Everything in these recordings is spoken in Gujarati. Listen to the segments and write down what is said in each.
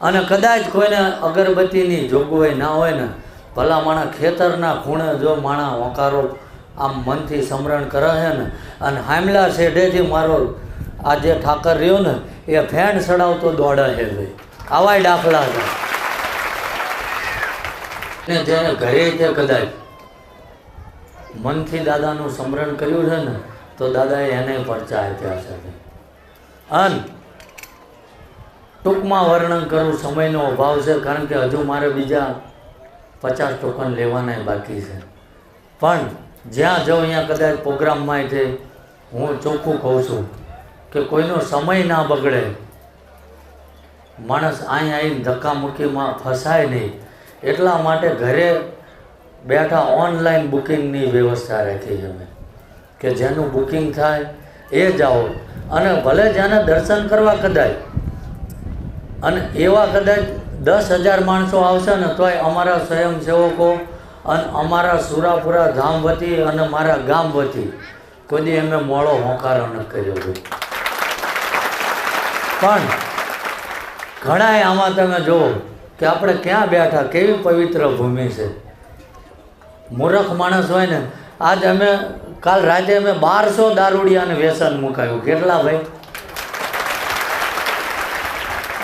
અને કદાચ કોઈને અગરબત્તીની જોગવાઈ ના હોય ને ભલા માણા ખેતરના ખૂણે જો માણા વકારો આમ મનથી સમરણ કરે છે ને અને હામલા શેઢેથી મારો આ જે ઠાકર રહ્યો ને એ ફેન સડાવતો દોડે છે ભાઈ. આવાય દાખલા છે. ને જેને ઘરે તે કદાચ મનથી દાદાનું સમરણ કર્યું છે ને, તો દાદાએ એને પરચા આપ્યા છે. અન ટૂંકમાં વર્ણન કરું, સમયનો અભાવ છે, કારણ કે હજુ મારે બીજા પચાસ ટોકન લેવાના બાકી છે. પણ જ્યાં જાઉં અહીંયા કદાચ પ્રોગ્રામમાં છે, હું ચોખ્ખું કહું છું કે કોઈનો સમય ના બગડે. માણસ અહીં આવીને ધક્કામુક્કીમાં ફસાય નહીં. એટલા માટે ઘરે બેઠા ઓનલાઈન બુકિંગની વ્યવસ્થા રાખી અમે કે જેનું બુકિંગ થાય એ જાઓ અને ભલે જેને દર્શન કરવા કદાચ અને એવા કદાચ દસ હજાર માણસો આવશે ને તોય અમારા સ્વયંસેવકો અને અમારા સુરાપુરા ધામ વતી અને મારા ગામ વતી કોઈ એમને મોડો હોંકારો ન કર્યો ભાઈ પણ ઘણાય આમાં તમે જુઓ કે આપણે ક્યાં બેઠા, કેવી પવિત્ર ભૂમિ છે. મૂર્ખ માણસ હોય ને, આજ અમે કાલ રાતે અમે બારસો દારૂડિયાને વ્યસન મુકાયું. કેટલા ભાઈ?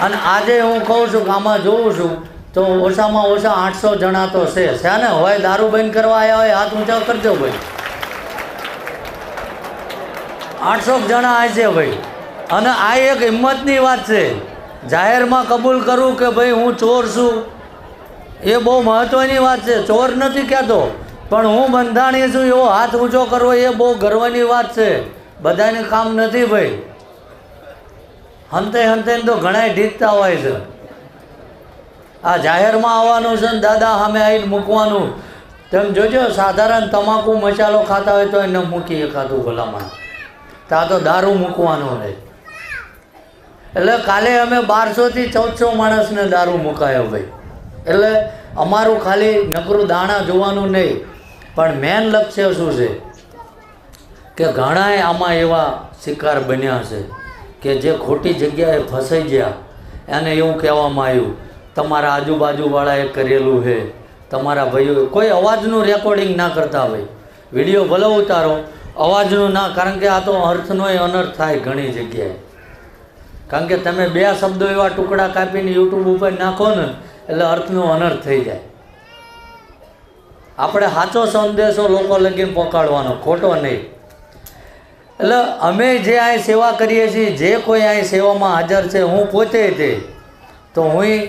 અને આજે હું કહું છું કે આમાં જોઉં છું, તો ઓછામાં ઓછા આઠસો જણા તો છે. છે ને? હોય દારૂ બંધ કરવા આવ્યા હોય, હાથ ઊંચા કરજો ભાઈ. આઠસો જણા આવે છે ભાઈ. અને આ એક હિંમતની વાત છે. જાહેરમાં કબૂલ કરું કે ભાઈ હું ચોર છું. એ બહુ મહત્ત્વની વાત છે. ચોર નથી કહેતો, પણ હું બંધાણી છું, એવો હાથ ઊંચો કરવો એ બહુ ગર્વની વાત છે. બધાને કામ નથી ભાઈ. હંતે હંતે તો ઘણાય ઢીકતા હોય છે. આ જાહેરમાં આવવાનું છે ને દાદા સામે આવીને મૂકવાનું. તેમ જોજો, સાધારણ તમાકુ મસાલો ખાતા હોય તો એને મૂકી એકાતું ભલામાં ત્યાં તો દારૂ મૂકવાનો રહે એટલે કાલે અમે બારસોથી ચૌદસો માણસને દારૂ મુકાયો ભાઈ. એટલે અમારું ખાલી નકરું દાણા જોવાનું નહીં. પણ મેન લક્ષ્ય શું છે? કે ઘણાય આમાં એવા શિકાર બન્યા છે. કે જે ખોટી જગ્યાએ ફસાઈ ગયા, એને એવું કહેવામાં આવ્યું, તમારા આજુબાજુવાળાએ કરેલું છે તમારા ભાઈઓ, કોઈ અવાજનું રેકોર્ડિંગ ના કરતા ભાઈ વીડિયો ભલે ઉતારો, અવાજનું ના, કારણ કે આ તો અર્થનોય અનર્થ થાય ઘણી જગ્યાએ. કારણ કે તમે બે શબ્દો એવા ટુકડા કાપીને યુટ્યુબ ઉપર નાખો ને, એટલે અર્થનો અનર્થ થઈ જાય. આપણે સાચો સંદેશો લોકો લગીને પહોંચાડવાનો ખોટો નહીં. એટલે અમે જે અહીં સેવા કરીએ છીએ, જે કોઈ અહીં સેવામાં હાજર છે, હું પોતે તે, તો હું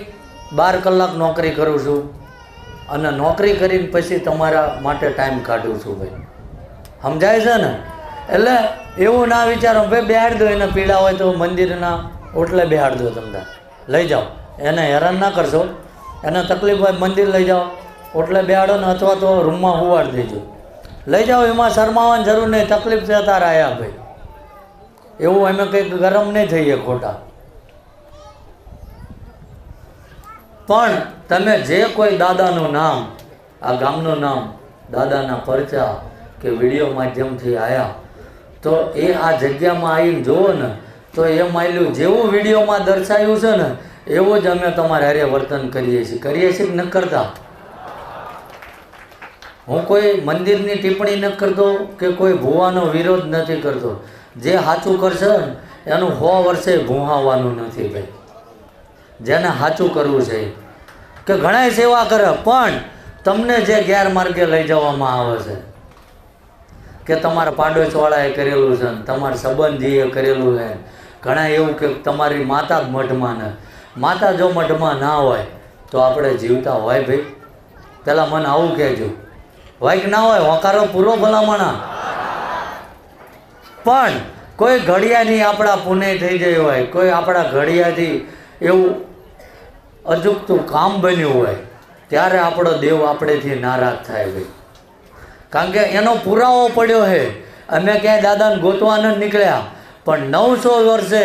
બાર કલાક નોકરી કરું છું અને નોકરી કરીને પછી તમારા માટે ટાઈમ કાઢું છું ભાઈ. સમજાય છે ને? એટલે એવું ના વિચારો ભાઈ બેહાડ દો, એને પીડા હોય તો મંદિરના ઓટલે બેહાડ દો તમને. લઈ જાઓ. એને હેરાન ના કરશો. એને તકલીફ હોય મંદિર લઈ જાઓ. ઓટલે બેહાડો ને અથવા તો રૂમમાં હુવાડ દેજો. લઈ જાઓ, એમાં શરમાવાની જરૂર નહીં. તકલીફ છે તારા આયા ભાઈ. એવું અમે કંઈક ગરમ નહીં થઈએ ખોટા. પણ તમે જે કોઈ દાદાનું નામ, આ ગામનું નામ, દાદાના પરચા કે વીડિયો માધ્યમથી આવ્યા તો એ આ જગ્યામાં આવીને જુઓ ને, તો એ માયલું જેવું વિડીયોમાં દર્શાયું છે ને, એવું જ અમે તમારે હારે વર્તન કરીએ છીએ. કરીએ છીએ કે ન કરતા? હું કોઈ મંદિરની ટિપ્પણી ન કરતો કે કોઈ ભૂવાનો વિરોધ નથી કરતો. જે સાચું કરશે એનું સો વર્ષે ભૂહાવાનું નથી ભાઈ. જેને સાચું કરવું છે કે ઘણાય સેવા કરે, પણ તમને જે ગેરમાર્ગે લઈ જવામાં આવે છે, કે તમારા પાડોશવાળાએ કરેલું છે તમારા સંબંધીએ કરેલું છે ઘણા એવું કે તમારી માતા જ મઠમાં ને. માતા જો મઠમાં ના હોય, તો આપણે જીવતા હોય ભાઈ. પહેલાં મને આવું કહેજો. હોય કે ના હોય, હોકારો પૂરો ભલામણા. પણ કોઈ ઘડિયાની આપણા પુણે થઈ ગઈ હોય, કોઈ આપણા ઘડિયાથી એવું અજુકતું કામ બન્યું હોય, ત્યારે આપણો દેવ આપણેથી નારાજ થાય ભાઈ. કારણ કે એનો પુરાવો પડ્યો છે. અમે ક્યાંય દાદાને ગોતવા નથી નીકળ્યા, પણ નવસો વર્ષે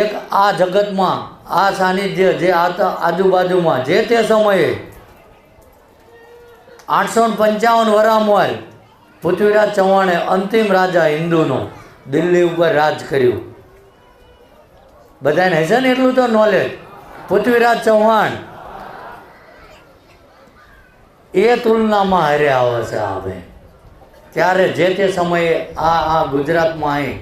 એક આ જગતમાં, આ સાનિધ્ય જે આજુબાજુમાં, જે તે સમયે આઠસો પંચાવન વરામવાર પૃથ્વીરાજ ચૌહાણે અંતિમ રાજા હિન્દુનો દિલ્હી ઉપર રાજ કર્યું. બધાને હશે ને એટલું તો નોલેજ પૃથ્વીરાજ ચૌહાણ એ તુલનામાં હારે આવે છે આવે ત્યારે જે તે સમયે આ આ ગુજરાતમાં અહીં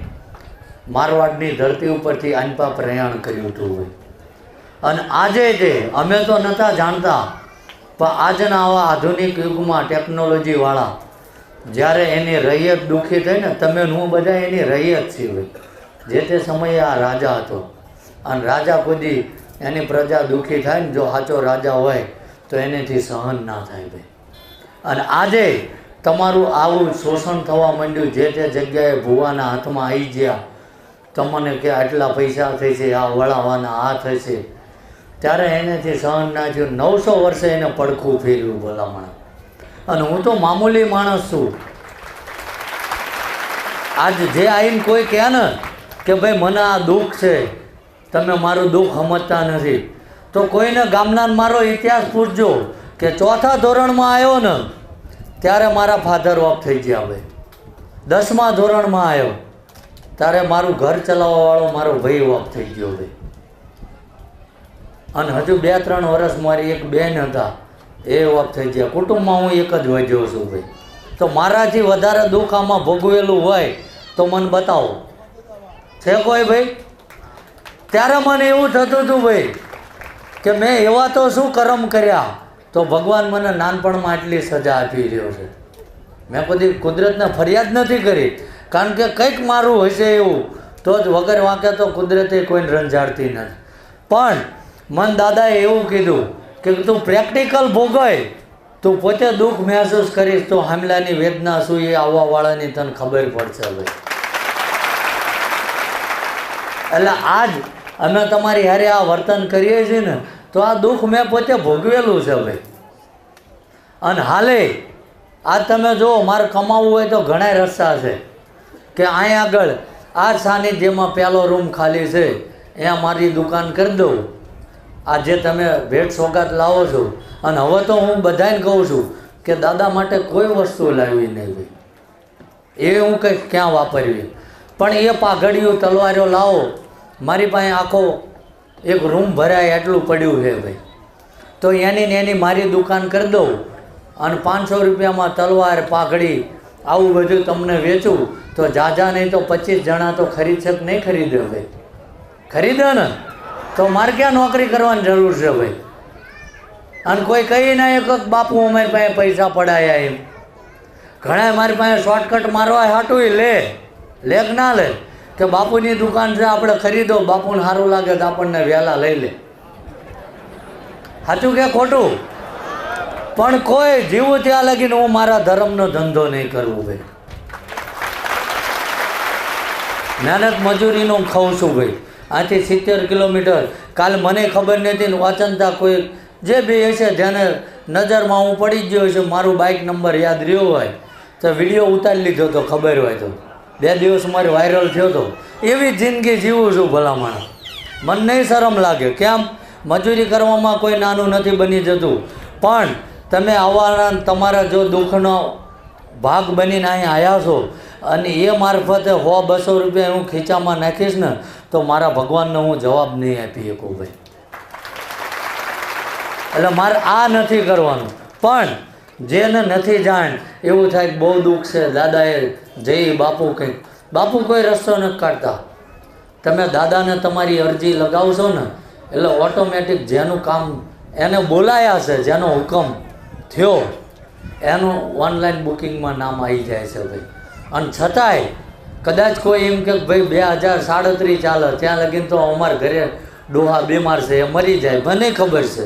મારવાડની ધરતી ઉપરથી આનપા પ્રયાણ કર્યું હતું અને આજે જે અમે તો નહોતા જાણતા પણ આજના આવા આધુનિક યુગમાં ટેકનોલોજીવાળા જ્યારે એની રૈયત દુઃખી થઈ ને, તમે હું બધા એની રૈયત છીએ જે તે સમયે આ રાજા હતો. અને રાજા કુદી એની પ્રજા દુઃખી થાય ને, જો સાચો રાજા હોય, તો એનેથી સહન ના થાય ભાઈ. અને આજે તમારું આવું શોષણ થવા માંડ્યું, જે તે જગ્યાએ ભુવાના હાથમાં આવી ગયા, તમને કે આટલા પૈસા થઈ છે આ વળાવવાના આ થશે ત્યારે એનેથી સહન ના થયું. નવસો વર્ષે એને પડખું ફેર્યું ભલામણ. અને હું તો મામૂલી માણસ છું. આજ જે આવીને કોઈ કહે ને કે ભાઈ, મને આ દુઃખ છે. તમે મારું દુઃખ સમજતા નથી. તો કોઈને ગામના મારો ઇતિહાસ પૂછજો કે ચોથા ધોરણમાં આવ્યો ને, ત્યારે મારા ફાધર ઓફ થઈ ગયા ભાઈ દસમા ધોરણમાં આવ્યો, ત્યારે મારું ઘર ચલાવવાવાળો મારો ભાઈ ઓફ થઈ ગયો ભાઈ અને હજુ બે ત્રણ વર્ષ મારી એક બેન હતા. એ થઈ ગયા. કુટુંબમાં હું એક જ વજ્યો છું ભાઈ. તો મારાથી વધારે દુઃખ આમાં ભોગવેલું હોય તો મને બતાવો. છે કોઈ ભાઈ? ત્યારે મને એવું થતું હતું ભાઈ, કે મેં એવા તો શું કર્મ કર્યા? તો ભગવાન મને નાનપણમાં આટલી સજા આપી રહ્યો છે. મેં કદી કુદરતને ફરિયાદ નથી કરી. કારણ કે કંઈક મારું હશે એવું, તો જ વગર વાંકે તો કુદરતે કોઈને રંજાડતી નથી. પણ મન દાદાએ એવું કીધું કે તું પ્રેક્ટિકલ ભોગય, તું પોતે દુઃખ મહેસૂસ કરીશ તો હામલાની વેદના શું એ આવવાવાળાની તને ખબર પડશે ભાઈ એટલે આજ અમે તમારી હારે આ વર્તન કરીએ છીએ ને, તો આ દુઃખ મેં પોતે ભોગવેલું છે ભાઈ અને હાલે, આ તમે જો મારે કમાવવું હોય તો ઘણા રસ્તા છે કે અહીં આગળ આ સાનિધ્યમાં પહેલો રૂમ ખાલી છે, અહીંયા મારી દુકાન કરી દઉં. આ જે તમે ભેટ સોગાત લાવો છો. અને હવે તો હું બધાને કહું છું કે દાદા માટે કોઈ વસ્તુ લાવવી નહીં એ હું કંઈક ક્યાં વાપરવી. પણ એ પાઘડીઓ તલવારો લાવો. મારી પાસે આખો એક રૂમ ભરાય એટલું પડ્યું છે ભાઈ. તો એની ને એની મારી દુકાન કરી દઉં અને પાંચસો રૂપિયામાં તલવાર, પાઘડી આવું બધું તમને વેચું. તો જાજા નહીં તો પચીસ જણા તો ખરીદશે નહીં ખરીદે ભાઈ. ખરીદે ને? તો મારે ક્યાં નોકરી કરવાની જરૂર છે ભાઈ? અને કોઈ કહી ના એક બાપુ અમારી પાસે પૈસા પડાયા એમ. ઘણા મારી પાસે શોર્ટકટ મારવા હાટું લે. લે કે ના લે. કે બાપુની દુકાન છે, આપણે ખરીદો. બાપુને સારું લાગે તો આપણને વહેલા લઈ લે. સાચું કે ખોટું? પણ કોઈ જીવું ત્યાં લગીને હું મારા ધર્મનો ધંધો નહીં કરવું ભાઈ. મહેનત મજૂરીનું ખાઉં છું ભાઈ. આથી સિત્તેર કિલોમીટર. કાલ મને ખબર નથી ને વાંચનતા કોઈ જે બી હશે જેને નજરમાં હું પડી ગયો છે, મારું બાઇક નંબર યાદ રહ્યો હોય તો વીડિયો ઉતારી લીધો તો ખબર હોય તો. બે દિવસ મારે વાયરલ થયો તો. એવી જિંદગી જીવું છું ભલામણ. મને નહીં શરમ લાગે. કેમ? મજૂરી કરવામાં કોઈ નાનું નથી બની જતું. પણ તમે આવવાના તમારા જો દુઃખનો ભાગ બનીને અહીં આવ્યા છો અને એ મારફતે સો બસો રૂપિયા હું ખીચામાં નાખીશ ને, તો મારા ભગવાનને હું જવાબ નહીં આપી શકું ભાઈ. એટલે મારે આ નથી કરવાનું. પણ જેને નથી જાણ, એવું થાય કે બહુ દુઃખ છે, દાદાએ જઈ બાપુ કંઈક બાપુ કોઈ રસ્તો નથી કાઢતા. તમે દાદાને તમારી અરજી લગાવશો ને, એટલે ઓટોમેટિક જેનું કામ એને બોલાયા છે, જેનો હુકમ થયો, એનું ઓનલાઈન બુકિંગમાં નામ આવી જાય છે ભાઈ. અને છતાંય કદાચ કોઈ એમ કે ભાઈ બે હજાર સાડત્રીસ ચાલે, ત્યાં લગીને તો અમારા ઘરે ડોહા બીમાર છે એ મરી જાય, મને ખબર છે.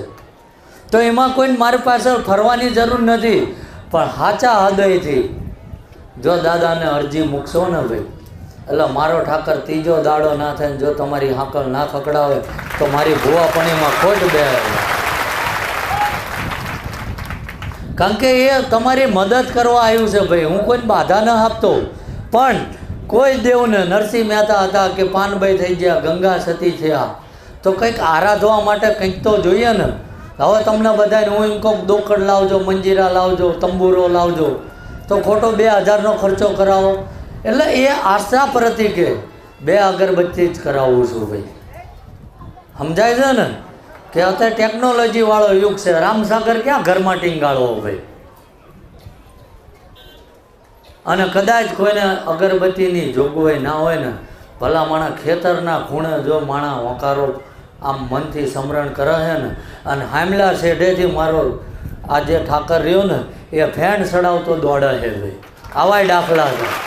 તો એમાં કોઈને મારી પાસે ફરવાની જરૂર નથી, પણ સાચા હૃદયથી જો દાદાને અરજી મૂકશો ને ભાઈ, એટલે મારો ઠાકર ત્રીજો દાડો ના થાય જો તમારી હાકલ ના ખકડાવે તો મારી ભૂવાપણીમાં ખોટ બે કારણ કે એ તમારી મદદ કરવા આવ્યું છે ભાઈ. હું કોઈ બાધા ન આપતો. પણ કોઈ દેવને નરસિંહ મહેતા હતા કે પાનભાઈ થઈ ગયા, ગંગા સતી થયા, તો કંઈક આરાધવા માટે કંઈક તો જોઈએ ને. હવે તમને બધાને હું એમ કહું, દોકડ લાવજો, મંજીરા લાવજો, તંબુરો લાવજો. તો ખોટો બે હજારનો ખર્ચો કરાવો. એટલે એ આશા પ્રતિકે બે અગરબત્તી જ કરાવું છું ભાઈ. સમજાય છે ને? તે અત્યારે ટેકનોલોજી વાળો યુગ છે. રામસાગર ક્યાં ઘરમાં ટીંગાળવો ભાઈ અને કદાચ કોઈને અગરબત્તીની જોગવાઈ ના હોય ને, ભલા માણા ખેતરના ખૂણે જો માણા વકારો આમ મનથી સમરણ કરે છે ને, અને હામલા શેઢેથી મારો આ જે ઠાકર રહ્યો ને, એ ફેન સડાવતો દોડે છે ભાઈ. આવાય દાખલા છે.